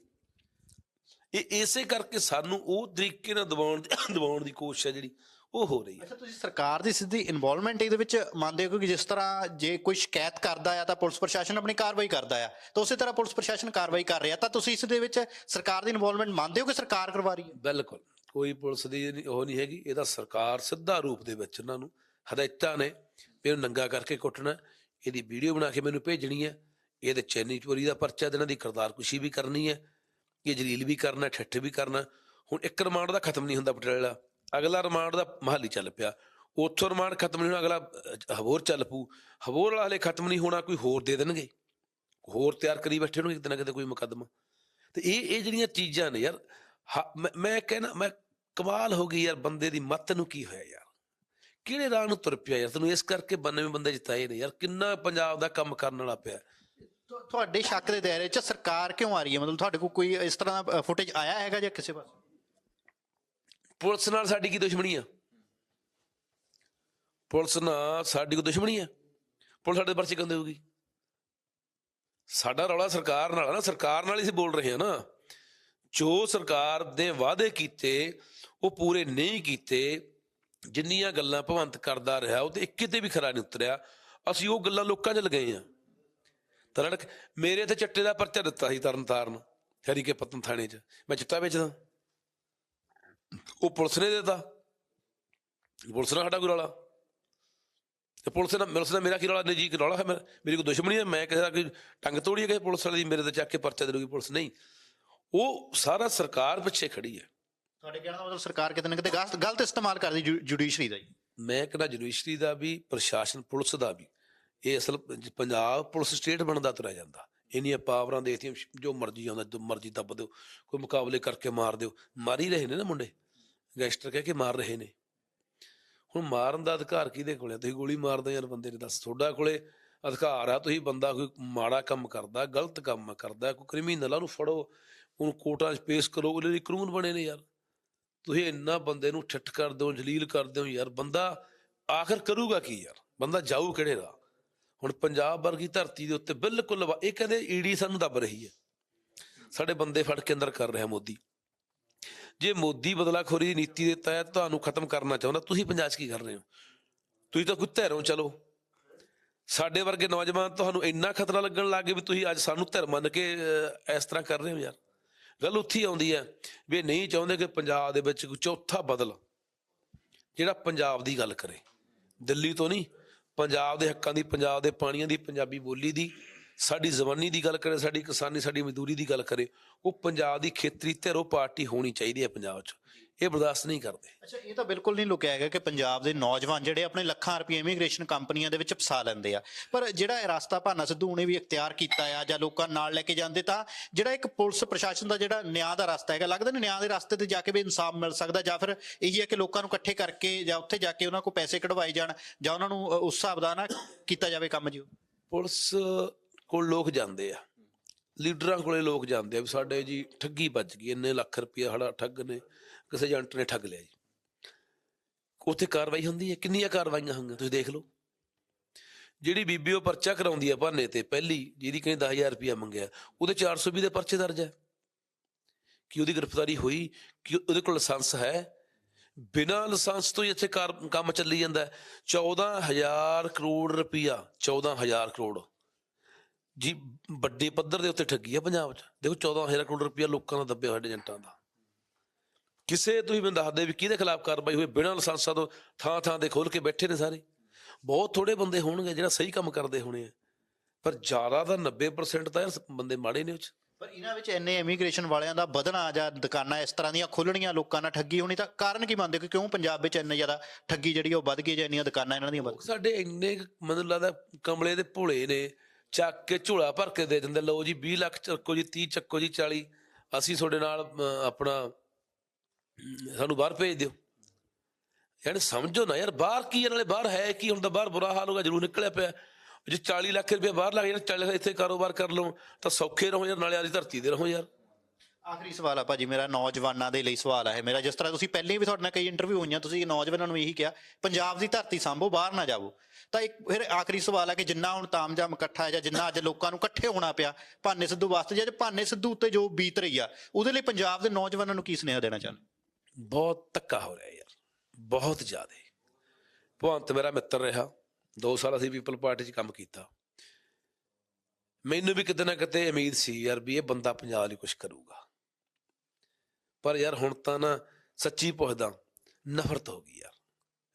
ਇਹ ਇਸੇ ਕਰਕੇ ਸਾਨੂੰ ਉਹ ਤਰੀਕੇ ਨਾਲ ਦਬਾਉਣ ਦਬਾਉਣ ਦੀ ਕੋਸ਼ਿਸ਼ ਹੈ ਜਿਹੜੀ ਉਹ ਹੋ ਰਹੀ ਹੈ। ਅੱਛਾ ਤੁਸੀਂ ਸਰਕਾਰ ਦੀ ਸਿੱਧੀ ਇਨਵੋਲਵਮੈਂਟ ਇਹਦੇ ਵਿੱਚ ਮੰਨਦੇ ਹੋ? ਕਿ ਜਿਸ ਤਰ੍ਹਾਂ ਜੇ ਕੋਈ ਸ਼ਿਕਾਇਤ ਕਰਦਾ ਆ ਤਾਂ ਪੁਲਿਸ ਪ੍ਰਸ਼ਾਸਨ ਆਪਣੀ ਕਾਰਵਾਈ ਕਰਦਾ ਆ। ਤਾਂ ਉਸੇ ਤਰ੍ਹਾਂ ਪੁਲਿਸ ਪ੍ਰਸ਼ਾਸਨ ਕਾਰਵਾਈ ਕਰ ਰਿਹਾ। ਤਾਂ ਤੁਸੀਂ ਇਸ ਦੇ ਵਿੱਚ ਸਰਕਾਰ ਦੀ ਇਨਵੋਲਵਮੈਂਟ ਮੰਨਦੇ ਹੋ ਕਿ ਸਰਕਾਰ ਕਰਵਾ ਰਹੀ ਹੈ? ਬਿਲਕੁਲ। ਕੋਈ ਪੁਲਿਸ ਦੀ ਉਹ ਨਹੀਂ ਹੈਗੀ। ਇਹਦਾ ਸਰਕਾਰ ਸਿੱਧਾ ਰੂਪ ਦੇ ਵਿੱਚ ਇਹਨਾਂ ਨੂੰ ਹਦਾਇਤਾਂ ਨੇ ਵੀ ਇਹਨੂੰ ਨੰਗਾ ਕਰਕੇ ਕੁੱਟਣਾ। ਇਹਦੀ ਵੀਡੀਓ ਬਣਾ ਕੇ ਮੈਨੂੰ ਭੇਜਣੀ ਹੈ ਇਹਦੇ ਚੈਨੀ ਚੋਰੀ ਦਾ ਪਰਚਾ ਦੇਣਾ ਦੀ ਕਰਤਾਰ ਕੁਸ਼ੀ ਵੀ ਕਰਨੀ ਹੈ ਇਹ ਜਲੀਲ ਵੀ ਕਰਨਾ ਠੱਠ ਵੀ ਕਰਨਾ। ਹੁਣ ਇੱਕ ਰਿਮਾਂਡ ਦਾ ਖਤਮ ਨਹੀਂ ਹੁੰਦਾ ਪਟਿਆਲੇ ਵਾਲਾ। ਅਗਲਾ ਰਿਮਾਂਡ ਦਾ ਮਹਾਲੀ ਚੱਲ ਪਿਆ। ਉੱਥੋਂ ਰਿਮਾਂਡ ਖਤਮ ਨਹੀਂ ਹੋਣਾ ਅਗਲਾ ਅਹ, ਚੱਲ ਪੂ ਹਬੋਰ ਵਾਲਾ ਹਲੇ ਖਤਮ ਨਹੀਂ ਹੋਣਾ ਕੋਈ ਹੋਰ ਦੇ ਦੇਣਗੇ। ਹੋਰ ਤਿਆਰ ਕਰੀ ਬੈਠੇ ਹੋਣਗੇ ਕਿਤੇ ਨਾ ਕਿਤੇ ਕੋਈ ਮੁਕੱਦਮਾ। ਤੇ ਇਹ ਇਹ ਜਿਹੜੀਆਂ ਚੀਜ਼ਾਂ ਨੇ ਯਾਰ ਮੈਂ- ਕਹਿਣਾ ਮੈਂ ਕਮਾਲ ਹੋ ਗਈ ਯਾਰ ਬੰਦੇ ਦੀ ਮੱਤ ਨੂੰ ਕੀ ਹੋਇਆ ਯਾਰ? ਕਿਹੜੇ ਰਾਹ ਨੂੰ ਤੁਰ ਪਿਆ ਯਾਰ? ਤੈਨੂੰ ਇਸ ਕਰਕੇ 92 ਬੰਦੇ ਜਿਤਾਏ ਨੇ ਯਾਰ। ਕਿੰਨਾ ਪੰਜਾਬ ਦਾ ਕੰਮ ਕਰਨ ਵਾਲਾ ਪਿਆ। ਤੁਹਾਡੇ ਸ਼ੱਕ ਦੇ ਦਾਇਰੇ 'ਚ ਸਰਕਾਰ ਕਿਉਂ ਆ ਰਹੀ ਹੈ? ਮਤਲਬ ਤੁਹਾਡੇ ਕੋਲ ਕੋਈ ਇਸ ਤਰ੍ਹਾਂ ਦਾ ਫੁਟੇਜ ਆਇਆ ਹੈਗਾ ਜਾਂ ਕਿਸੇ ਪਾਸੇ? ਪੁਲਿਸ ਨਾਲ ਸਾਡੀ ਕੀ ਦੁਸ਼ਮਣੀ ਆ? ਪੁਲਿਸ ਨਾਲ ਸਾਡੀ ਕੋਈ ਦੁਸ਼ਮਣੀ ਆ? ਪੁਲਿਸ ਸਾਡੇ ਪਰਚੇ ਕਿਉਂ ਦੇਊਗੀ? ਸਾਡਾ ਰੌਲਾ ਸਰਕਾਰ ਨਾਲ ਨਾ, ਸਰਕਾਰ ਨਾਲ ਹੀ ਅਸੀਂ ਬੋਲ ਰਹੇ ਹਾਂ ਨਾ। ਜੋ ਸਰਕਾਰ ਦੇ ਵਾਅਦੇ ਕੀਤੇ, ਉਹ ਪੂਰੇ ਨਹੀਂ ਕੀਤੇ, ਜਿੰਨੀਆਂ ਗੱਲਾਂ ਭਵੰਤ ਕਰਦਾ ਰਿਹਾ, ਉਹ ਤੇ ਇੱਕ ਕਿਤੇ ਵੀ ਖਰਾ ਨਹੀਂ ਉਤਰਿਆ। ਅਸੀਂ ਉਹ ਗੱਲਾਂ ਲੋਕਾਂ 'ਚ ਲਗਾਏ ਆ। ਤਰੜਕ ਮੇਰੇ ਤੇ ਚੱਟੇ ਦਾ ਪਰਚਾ ਦਿੱਤਾ ਸੀ ਤਰਨਤਾਰਨ, ਹਰੀਕੇ ਪਤਨ ਥਾਣੇ 'ਚ। ਮੈਂ ਚਿੱਟਾ ਵੇਚਦਾ। ਉਹ ਪੁਲਿਸ ਨੇ ਦਿੱਤਾ। ਪੁਲਿਸ ਨਾਲ ਸਾਡਾ ਕੋਈ ਰੌਲਾ। ਤੇ ਪੁਲਿਸ ਨਾਲ ਪੁਲਿਸ ਨਾਲ ਮੇਰਾ ਕੀ ਰੌਲਾ? ਨਹੀਂ ਜੀ ਕੀ ਰੌਲਾ ਹੈ ਮੇਰਾ ਮੇਰੀ ਕੋਈ ਦੁਸ਼ਮਣੀ ਹੈ? ਮੈਂ ਕਿਸੇ ਦਾ ਕੋਈ ਟੰਗ ਤੋੜੀ ਹੈ ਕਿ ਪੁਲਿਸ ਵਾਲੀ ਦੀ? ਮੇਰੇ ਤੇ ਚੱਕ ਕੇ ਪਰਚਾ ਦੇ ਦੂਗੀ ਪੁਲਿਸ? ਨਹੀਂ। ਉਹ ਸਾਰਾ ਸਰਕਾਰ ਪਿੱਛੇ ਖੜੀ ਹੈ। ਤੁਹਾਡੇ ਕਹਿਣ ਦਾ ਮਤਲਬ ਸਰਕਾਰ ਕਿਤੇ ਨਾ ਕਿਤੇ ਗਲਤ ਇਸਤੇਮਾਲ ਕਰਦੀ ਜੁਡੀਸ਼ਰੀ ਦਾ ਜੀ ਮੈਂ ਕਹਿੰਦਾ ਜੁਡੀਸ਼ਰੀ ਦਾ ਵੀ ਪ੍ਰਸ਼ਾਸਨ ਪੁਲਿਸ ਦਾ ਵੀ। ਇਹ ਅਸਲ ਪੰਜ- ਪੰਜਾਬ ਪੁਲਿਸ ਸਟੇਟ ਬਣਦਾ ਤੁਰਿਆ ਜਾਂਦਾ। ਇੰਨੀਆਂ ਪਾਵਰਾਂ ਦੇਤੀਆਂ ਜੋ ਮਰਜ਼ੀ ਆਉਂਦਾ ਜੋ ਮਰਜ਼ੀ ਦੱਬ ਦਿਓ ਕੋਈ ਮੁਕਾਬਲੇ ਕਰਕੇ ਮਾਰ ਦਿਓ। ਮਾਰ ਹੀ ਰਹੇ ਨੇ ਨਾ ਮੁੰਡੇ? ਗੈਂਗਸਟਰ ਕਹਿ ਕੇ ਮਾਰ ਰਹੇ ਨੇ। ਹੁਣ ਮਾਰਨ ਦਾ ਅਧਿਕਾਰ ਕਿਹਦੇ ਕੋਲੇ ਆ? ਤੁਸੀਂ ਗੋਲੀ ਮਾਰਦੇ ਯਾਰ ਬੰਦੇ ਨੇ ਦੱਸ, ਤੁਹਾਡਾ ਕੋਲੇ ਅਧਿਕਾਰ ਆ, ਤੁਸੀਂ ਬੰਦਾ ਕੋਈ ਮਾੜਾ ਕੰਮ ਕਰਦਾ, ਗਲਤ ਕੰਮ ਕਰਦਾ, ਕੋਈ ਕ੍ਰਿਮੀਨਲ ਆ, ਉਹਨੂੰ ਫੜੋ, ਉਹਨੂੰ ਕੋਰਟਾਂ 'ਚ ਪੇਸ਼ ਕਰੋ, ਉਹਦੇ ਲਈ ਕਾਨੂੰਨ ਬਣੇ ਨੇ ਯਾਰ। ਤੁਸੀਂ ਇੰਨਾ ਬੰਦੇ ਨੂੰ ਠੱਠ ਕਰਦੇ ਹੋ ਜਲੀਲ ਕਰਦੇ ਹੋ ਯਾਰ, ਬੰਦਾ ਆਖਰ ਕਰੂਗਾ ਕੀ ਯਾਰ? ਬੰਦਾ ਜਾਊ ਕਿਹੜੇ ਰਾਹ? ਹੁਣ ਪੰਜਾਬ ਵਰਗੀ ਧਰਤੀ ਦੇ ਉੱਤੇ ਬਿਲਕੁਲ ਵਾ- ਇਹ ਕਹਿੰਦੇ ਈਡੀ ਸਾਨੂੰ ਦੱਬ ਰਹੀ ਹੈ। ਸਾਡੇ ਬੰਦੇ ਫੜ ਕੇ ਅੰਦਰ ਕਰ ਰਿਹਾ ਮੋਦੀ। ਜੇ ਮੋਦੀ ਬਦਲਾਖੋਰੀ ਦੀ ਨੀਤੀ ਦੇ ਤਹਿਤ ਤੁਹਾਨੂੰ ਖਤਮ ਕਰਨਾ ਚਾਹੁੰਦਾ, ਤੁਸੀਂ ਪੰਜਾਬ 'ਚ ਕੀ ਕਰ ਰਹੇ ਹੋ? ਤੁਸੀਂ ਤਾਂ ਕੋਈ ਧੈਰੋਂ ਚਲੋ। ਸਾਡੇ ਵਰਗੇ ਨੌਜਵਾਨ ਤੁਹਾਨੂੰ ਇੰਨਾ ਖਤਰਾ ਲੱਗਣ ਲੱਗ ਗਿਆ ਵੀ ਤੁਸੀਂ ਅੱਜ ਸਾਨੂੰ ਧਿਰ ਮੰਨ ਕੇ ਇਸ ਤਰ੍ਹਾਂ ਕਰ ਰਹੇ ਹੋ ਯਾਰ। ਗੱਲ ਉੱਥੇ ਆਉਂਦੀ ਹੈ ਵੀ ਨਹੀਂ ਚਾਹੁੰਦੇ ਕਿ ਪੰਜਾਬ ਦੇ ਵਿੱਚ ਕੋਈ ਚੌਥਾ ਬਦਲ ਜਿਹੜਾ ਪੰਜਾਬ ਦੀ ਗੱਲ ਕਰੇ। ਦਿੱਲੀ ਤੋਂ ਨਹੀਂ, ਪੰਜਾਬ ਦੇ ਹੱਕਾਂ ਦੀ, ਪੰਜਾਬ ਦੇ ਪਾਣੀਆਂ ਦੀ, ਪੰਜਾਬੀ ਬੋਲੀ ਦੀ ਸਾਡੀ ਜ਼ਬਾਨੀ ਦੀ ਗੱਲ ਕਰੇ ਸਾਡੀ ਕਿਸਾਨੀ ਸਾਡੀ ਮਜ਼ਦੂਰੀ ਦੀ ਗੱਲ ਕਰੇ ਉਹ ਪੰਜਾਬ ਦੀ ਖੇਤਰੀ ਧਿਰੋ ਪਾਰਟੀ ਹੋਣੀ ਚਾਹੀਦੀ ਹੈ ਪੰਜਾਬ 'ਚ। ਇਹ ਬਰਦਾਸ਼ਤ ਨਹੀਂ ਕਰਦੇ। ਅੱਛਾ ਇਹ ਤਾਂ ਬਿਲਕੁਲ ਨਹੀਂ ਲੁਕਿਆ ਹੈਗਾ ਕਿ ਪੰਜਾਬ ਦੇ ਨੌਜਵਾਨ ਜਿਹੜੇ ਆਪਣੇ ਲੱਖਾਂ ਰੁਪਏ ਇਮੀਗ੍ਰੇਸ਼ਨ ਕੰਪਨੀਆਂ ਦੇ ਵਿੱਚ ਫਸਾ ਲੈਂਦੇ ਆ। ਪਰ ਜਿਹੜਾ ਇਹ ਰਸਤਾ ਭਾਨਾ ਸਿੱਧੂ ਨੇ ਵੀ ਇਖਤਿਆਰ ਕੀਤਾ ਆ ਜਾਂ ਲੋਕਾਂ ਨਾਲ ਲੈ ਕੇ ਜਾਂਦੇ ਤਾਂ ਜਿਹੜਾ ਇੱਕ ਪੁਲਿਸ ਪ੍ਰਸ਼ਾਸਨ ਦਾ ਜਿਹੜਾ ਨਿਆਂ ਦਾ ਰਸਤਾ ਹੈਗਾ ਲੱਗਦਾ ਨਹੀਂ ਨਿਆਂ ਦੇ ਰਸਤੇ ਤੇ ਜਾ ਕੇ ਵੀ ਇਨਸਾਫ ਮਿਲ ਸਕਦਾ ਜਾਂ ਫਿਰ ਇਹੀ ਹੈ ਕਿ ਲੋਕਾਂ ਨੂੰ ਇਕੱਠੇ ਕਰਕੇ ਜਾਂ ਉੱਥੇ ਜਾ ਕੇ ਉਹਨਾਂ ਕੋਲ ਪੈਸੇ ਕਢਵਾਏ ਜਾਣ ਜਾਂ ਉਹਨਾਂ ਨੂੰ ਉਸ ਹਿਸਾਬ ਦਾ ਨਾ ਕੀਤਾ ਜਾਵੇ ਕੰਮ ਜੀ ਪੁਲਿਸ ਕੋਲ ਲੋਕ ਜਾਂਦੇ ਆ। ਲੀਡਰਾਂ ਕੋਲੇ ਲੋਕ ਜਾਂਦੇ ਆ ਵੀ ਸਾਡੇ ਜੀ ਠੱਗੀ ਵੱਜ ਗਈ, ਇੰਨੇ ਲੱਖ ਰੁਪਇਆ ਹੜਾ ਠੱਗ ਨੇ, ਕਿਸੇ ਏਜੰਟ ਨੇ ਠੱਗ ਲਿਆ ਜੀ। ਉੱਥੇ ਕਾਰਵਾਈ ਹੁੰਦੀ ਹੈ, ਕਿੰਨੀਆਂ ਕਾਰਵਾਈਆਂ ਹੋਈਆਂ ਤੁਸੀਂ ਦੇਖ ਲਓ। ਜਿਹੜੀ ਬੀਬੀ ਉਹ ਪਰਚਾ ਕਰਾਉਂਦੀ ਆ ਭਾਨੇ ਤੇ, ਪਹਿਲੀ ਜਿਹਦੀ ਕਹਿੰਦੇ 10000 ਰੁਪਇਆ ਮੰਗਿਆ, ਉਹਦੇ 420 ਦੇ ਪਰਚੇ ਦਰਜ ਹੈ ਕਿ ਉਹਦੀ ਗ੍ਰਿਫਤਾਰੀ ਹੋਈ, ਕਿ ਉਹਦੇ ਕੋਲ ਲਾਇਸੈਂਸ ਹੈ। ਬਿਨਾਂ ਲਾਇਸੈਂਸ ਤੋਂ ਹੀ ਇੱਥੇ ਕਾਰ- ਕੰਮ ਚੱਲੀ ਜਾਂਦਾ ਹੈ। 14000 ਕਰੋੜ ਰੁਪਇਆ 14000 ਕਰੋੜ। ਜੀ ਵੱਡੇ ਪੱਧਰ ਦੇ ਉੱਤੇ ਠੱਗੀ ਆ ਪੰਜਾਬ 'ਚ। ਦੇਖੋ 14000 ਕਰੋੜ ਰੁਪਇਆ ਲੋਕਾਂ ਦਾ ਦੱਬਿਆ ਸਾਡੇ ਏਜੰਟਾਂ ਦਾ। ਕਿਸੇ ਤੁਸੀਂ ਮੈਨੂੰ ਦੱਸ ਦੇ ਵੀ ਕਿਹਦੇ ਖਿਲਾਫ ਕਾਰਵਾਈ ਹੋਈ? ਬਿਨਾਂ ਲਾਇਸੈਂਸਾਂ ਤੋਂ ਥਾਂ ਥਾਂ ਦੇ ਖੋਲ ਕੇ ਬੈਠੇ ਨੇ ਸਾਰੇ। ਬਹੁਤ ਥੋੜੇ ਬੰਦੇ ਹੋਣਗੇ ਜਿਹੜਾ ਸਹੀ ਕੰਮ ਕਰਦੇ ਹੋਣੇ ਆ। ਪਰ ਜ਼ਿਆਦਾ ਤਾਂ 90% ਤਾਂ ਬੰਦੇ ਮਾੜੇ ਨੇ ਉਹ 'ਚ। ਪਰ ਇਹਨਾਂ ਵਿੱਚ ਇੰਨੇ ਇਮੀਗ੍ਰੇਸ਼ਨ ਵਾਲਿਆਂ ਦਾ ਵਧਣਾ ਜਾਂ ਦੁਕਾਨਾਂ ਇਸ ਤਰ੍ਹਾਂ ਦੀਆਂ ਖੁੱਲਣੀਆਂ ਲੋਕਾਂ ਨਾਲ ਠੱਗੀ ਹੋਣੀ ਤਾਂ ਕਾਰਨ ਕੀ ਮੰਨਦੇ ਕਿ ਕਿਉਂ ਪੰਜਾਬ ਵਿੱਚ ਇੰਨੇ ਜ਼ਿਆਦਾ ਠੱਗੀ ਜਿਹੜੀ ਉਹ ਵੱਧ ਗਈ ਜਾਂ ਇੰਨੀਆਂ ਦੁਕਾਨਾਂ ਇਹਨਾਂ ਦੀਆਂ ਵੱਧ ਸਾਡੇ ਇੰਨੇ ਮੈਨੂੰ ਲੱਗਦਾ ਕਮਲੇ ਦੇ ਭੋਲੇ ਨੇ। ਚੱਕ ਕੇ ਝੋਲਾ ਭਰ ਕੇ ਦੇ ਦਿੰਦੇ ਲਓ ਜੀ 20 ਲੱਖ ਚੱਕੋ ਜੀ 30 ਚੱਕੋ ਜੀ 40 ਅਸੀਂ ਤੁਹਾਡੇ ਨਾਲ ਅਮ, ਆਪਣਾ ਸਾਨੂੰ ਬਾਹਰ ਭੇਜ ਦਿਓ। ਯਾਨੀ ਸਮਝੋ ਨਾ ਯਾਰ ਬਾਹਰ ਕੀ ਹੈ, ਨਾਲੇ ਬਾਹਰ ਹੈ ਕੀ ਹੁਣ ਤਾਂ ਬਾਹਰ ਬੁਰਾ ਹਾਲ ਹੋਗਾ ਜਰੂਰ ਨਿਕਲਿਆ ਪਿਆ। ਜੇ 40 ਲੱਖ ਰੁਪਏ ਬਾਹਰ ਲੱਗ ਜਾਣ 40 ਲੱਖ ਇੱਥੇ ਕਾਰੋਬਾਰ ਕਰ ਲਓ ਤਾਂ ਸੌਖੇ ਰਹੋ ਯਾਰ ਨਾਲੇ ਆਦੀ ਧਰਤੀ ਦੇ ਰਹੋ ਯਾਰ। ਆਖਰੀ ਸਵਾਲ ਆ ਭਾਜੀ, ਮੇਰਾ ਨੌਜਵਾਨਾਂ ਦੇ ਲਈ ਸਵਾਲ ਆ ਇਹ ਮੇਰਾ। ਜਿਸ ਤਰ੍ਹਾਂ ਤੁਸੀਂ ਪਹਿਲਾਂ ਵੀ ਤੁਹਾਡੇ ਨਾਲ ਕਈ ਇੰਟਰਵਿਊ ਹੋਈਆਂ, ਤੁਸੀਂ ਨੌਜਵਾਨਾਂ ਨੂੰ ਇਹੀ ਕਿਹਾ, ਪੰਜਾਬ ਦੀ ਧਰਤੀ ਸੰਭੋ, ਬਾਹਰ ਨਾ ਜਾਵੋ। ਤਾਂ ਇੱਕ ਫਿਰ ਆਖਰੀ ਸਵਾਲ ਆ ਕਿ ਜਿੰਨਾ ਹੁਣ ਤਾਮਜਾਮ ਇਕੱਠਾ ਹੈ ਜਾਂ ਜਿੰਨਾ ਅੱਜ ਲੋਕਾਂ ਨੂੰ ਇਕੱਠੇ ਹੋਣਾ ਪਿਆ, ਭਾਨੇ ਸਿੱਧੂ ਵਾਸਤੇ ਜਾਂ ਭਾਨੇ ਸਿੱਧੂ ਉੱਤੇ ਜੋ ਬੀਤ ਰਹੀ ਆ, ਉਹਦੇ ਲਈ ਪੰਜਾਬ ਦੇ ਨੌਜਵਾਨਾਂ ਨੂੰ ਕੀ ਸੁਨੇਹਾ ਦੇਣਾ ਚਾਹੁੰਦੇ? ਬਹੁਤ ਧੱਕਾ ਹੋ ਰਿਹਾ ਯਾਰ, ਬਹੁਤ ਜ਼ਿਆਦਾ। ਭਗਵੰਤ ਮੇਰਾ ਮਿੱਤਰ ਰਿਹਾ 2 ਸਾਲ ਅਸੀਂ ਪੀਪਲ ਪਾਰਟੀ 'ਚ ਕੰਮ ਕੀਤਾ। ਮੈਨੂੰ ਵੀ ਕਿਤੇ ਨਾ ਕਿਤੇ ਉਮੀਦ ਸੀ ਯਾਰ ਵੀ ਇਹ ਬੰਦਾ ਪੰਜਾਬ ਲਈ ਕੁਝ ਕਰੂਗਾ। ਪਰ ਯਾਰ ਹੁਣ ਤਾਂ ਨਾ ਸੱਚੀ ਪੁੱਛਦਾ ਨਫ਼ਰਤ ਹੋ ਗਈ ਯਾਰ।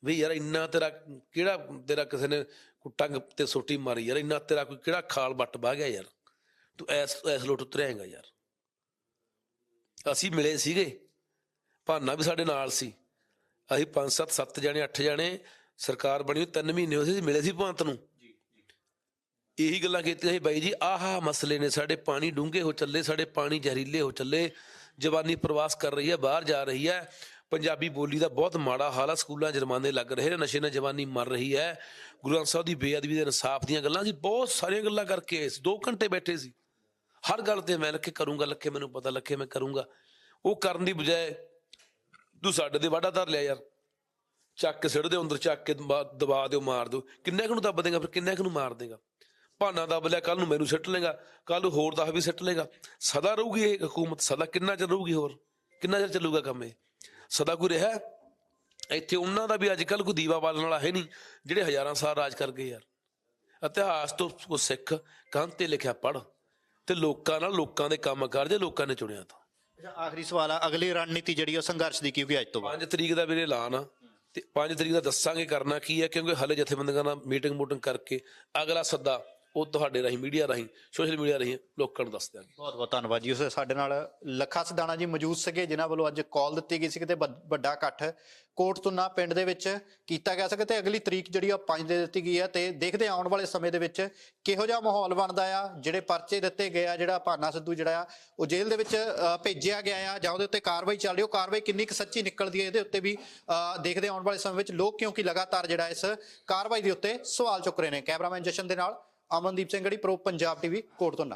ਵੀ ਯਾਰ ਇੰਨਾ ਤੇਰਾ ਕਿਹੜਾ ਤੇਰਾ ਕਿਸੇ ਨੇ ਟੰਗ ਤੇ ਸੋਟੀ ਮਾਰੀ ਯਾਰ ਇੰਨਾ ਤੇਰਾ ਕੋਈ ਕਿਹੜਾ ਖਾਲ ਵੱਟ ਬਾਹ ਗਿਆ ਯਾਰ। ਤੂੰ ਐਸ ਐਸ ਲੋਟ ਉਤਰਿਆਂਗਾ ਯਾਰ। ਅਸੀਂ ਮਿਲੇ ਸੀਗੇ ਭਾਨਾ ਵੀ ਸਾਡੇ ਨਾਲ ਸੀ। ਅਸੀਂ 5 7 7 ਜਣੇ 8 ਜਣੇ ਸਰਕਾਰ ਬਣੀ ਹੋਈ 3 ਮਹੀਨੇ ਹੋਏ ਸੀ ਮਿਲੇ ਸੀ ਭਗਵੰਤ ਨੂੰ। ਇਹੀ ਗੱਲਾਂ ਕੀਤੀਆਂ ਸੀ ਬਾਈ ਜੀ ਆਹ ਮਸਲੇ ਨੇ ਸਾਡੇ ਪਾਣੀ ਡੂੰਘੇ ਹੋ ਚੱਲੇ ਸਾਡੇ ਪਾਣੀ ਜ਼ਹਿਰੀਲੇ ਹੋ ਚੱਲੇ ਜਵਾਨੀ ਪ੍ਰਵਾਸ ਕਰ ਰਹੀ ਹੈ, ਬਾਹਰ ਜਾ ਰਹੀ ਹੈ। ਪੰਜਾਬੀ ਬੋਲੀ ਦਾ ਬਹੁਤ ਮਾੜਾ ਹਾਲ ਆ, ਸਕੂਲਾਂ, ਜੁਰਮਾਨੇ ਲੱਗ ਰਹੇ ਨੇ, ਨਸ਼ੇ ਨਾਲ ਜਵਾਨੀ ਮਰ ਰਹੀ ਹੈ। ਗੁਰੂ ਗ੍ਰੰਥ ਸਾਹਿਬ ਦੀ ਬੇਅਦਬੀ ਦੇ ਇਨਸਾਫ ਦੀਆਂ ਗੱਲਾਂ ਸੀ, ਬਹੁਤ ਸਾਰੀਆਂ ਗੱਲਾਂ ਕਰਕੇ ਆਏ ਸੀ 2 ਘੰਟੇ ਬੈਠੇ ਸੀ। ਹਰ ਗੱਲ ਤੇ ਮੈਂ ਲੱਕੇ ਕਰੂੰਗਾ ਲੱਕੇ ਮੈਨੂੰ ਪਤਾ ਲੱਕੇ ਮੈਂ ਕਰੂੰਗਾ। ਉਹ ਕਰਨ ਦੀ ਬਜਾਏ, ਤੂੰ ਸਾਡੇ ਦੇ ਵਾਢਾ ਧਰ ਲਿਆ ਯਾਰ। ਚੱਕ ਕੇ ਸਿੱਟ ਦੇ ਅੰਦਰ, ਚੱਕ ਕੇ ਦਬਾ ਦਬਾ ਦਿਓ, ਮਾਰ ਦਿਓ। ਕਿੰਨੇ ਕੁ ਨੂੰ ਦੱਬ ਦੇਗਾ, ਫਿਰ ਕਿੰਨੇ ਕੁ ਨੂੰ ਮਾਰ ਦੇਗਾ? ਭਾਨਾ ਦੱਬ ਲਿਆ ਕੱਲ ਨੂੰ ਮੈਨੂੰ ਸਿੱਟ ਲੇਗਾ ਕੱਲ ਨੂੰ ਹੋਰ ਦਸ ਵੀ ਸਿੱਟ ਲੇਗਾ ਸਦਾ ਰਹੂਗੀ ਇਹ ਹਕੂਮਤ ਸਦਾ ਕਿੰਨਾ ਚਿਰ ਰਹੂਗੀ ਹੋਰ? ਕਿੰਨਾ ਚਿਰ ਚੱਲੂਗਾ ਕੰਮ ਇਹ? ਸਦਾ ਕੋਈ ਰਿਹਾ? ਇੱਥੇ ਉਹਨਾਂ ਦਾ ਵੀ ਅੱਜ ਕੱਲ ਕੋਈ ਦੀਵਾ ਬਾਲਣ ਵਾਲਾ ਹੈ ਨਹੀਂ ਜਿਹੜੇ ਹਜ਼ਾਰਾਂ ਸਾਲ ਰਾਜ ਕਰ ਗਏ ਯਾਰ। ਇਤਿਹਾਸ ਤੋਂ ਕੋ ਸਿੱਖ ਕੰਧ ਤੇ ਲਿਖਿਆ ਪੜ ਤੇ ਲੋਕਾਂ ਨਾਲ ਲੋਕਾਂ ਦੇ ਕੰਮ ਕਰ ਜੇ ਲੋਕਾਂ ਨੇ ਚੁਣਿਆ ਤਾਂ। ਅੱਛਾ ਆਖਰੀ ਸਵਾਲ ਆ ਅਗਲੀ ਰਣਨੀਤੀ ਜਿਹੜੀ ਉਹ ਸੰਘਰਸ਼ ਦੀ ਕਿਉਂਕਿ ਅੱਜ ਤੋਂ ਬਾਅਦ? 5 ਤਰੀਕ ਦਾ ਵੀਰੇ ਐਲਾਨ ਆ ਤੇ 5 ਤਰੀਕ ਦਾ ਦੱਸਾਂਗੇ ਕਰਨਾ ਕੀ ਹੈ ਕਿਉਂਕਿ ਹਲੇ ਜਥੇਬੰਦੀਆਂ ਨਾਲ ਮੀਟਿੰਗ ਮੂਟਿੰਗ ਕਰਕੇ ਅਗਲਾ ਸੱਦਾ ਉਹ ਤੁਹਾਡੇ ਰਾਹੀਂ ਮੀਡੀਆ ਰਾਹੀਂ ਸੋਸ਼ਲ ਮੀਡੀਆ ਰਾਹੀਂ ਲੋਕਾਂ ਨੂੰ ਦੱਸ ਦਿਆਂਗੇ। ਬਹੁਤ ਬਹੁਤ ਧੰਨਵਾਦ ਜੀ। ਉਸ ਸਾਡੇ ਨਾਲ ਲੱਖਾ ਸਦਾਣਾ ਜੀ ਮੌਜੂਦ ਸੀਗੇ ਜਿਨ੍ਹਾਂ ਵੱਲੋਂ ਅੱਜ ਕਾਲ ਦਿੱਤੀ ਗਈ ਸੀ ਕਿਤੇ ਵੱਡਾ ਇਕੱਠ। ਕੋਟ ਤੁੰਨਾ ਪਿੰਡ ਦੇ ਵਿੱਚ ਕੀਤਾ ਗਿਆ ਸੀ ਤੇ ਅਗਲੀ ਤਰੀਕ ਜਿਹੜੀ ਆ 5 ਦੇ ਦਿੱਤੀ ਗਈ ਹੈ ਤੇ ਦੇਖਦੇ ਆਉਣ ਵਾਲੇ ਸਮੇਂ ਦੇ ਵਿੱਚ ਕਿਹੋ ਜਿਹਾ ਮਾਹੌਲ ਬਣਦਾ ਆ ਜਿਹੜੇ ਪਰਚੇ ਦਿੱਤੇ ਗਏ ਆ ਜਿਹੜਾ ਭਾਨਾ ਸਿੱਧੂ ਜਿਹੜਾ ਆ ਉਹ ਜੇਲ੍ਹ ਦੇ ਵਿੱਚ ਭੇਜਿਆ ਗਿਆ ਆ ਜਾਂ ਉਹਦੇ ਉੱਤੇ ਕਾਰਵਾਈ ਚੱਲ ਰਹੀ ਉਹ ਕਾਰਵਾਈ ਕਿੰਨੀ ਕੁ ਸੱਚੀ ਨਿਕਲਦੀ ਹੈ ਇਹਦੇ ਉੱਤੇ ਵੀ ਅ, ਦੇਖਦੇ ਹਾਂ ਆਉਣ ਵਾਲੇ ਸਮੇਂ ਵਿੱਚ ਲੋਕ ਕਿਉਂਕਿ ਲਗਾਤਾਰ ਜਿਹੜਾ ਇਸ ਕਾਰਵਾਈ ਦੇ ਉੱਤੇ ਸਵਾਲ ਚੁੱਕ ਰਹੇ ਨੇ। ਕੈਮਰਾਮੈਨ ਜਸ਼ਨ ਦੇ ਨਾਲ Amandeep Singh Garhi pro Punjab TV Kot tuna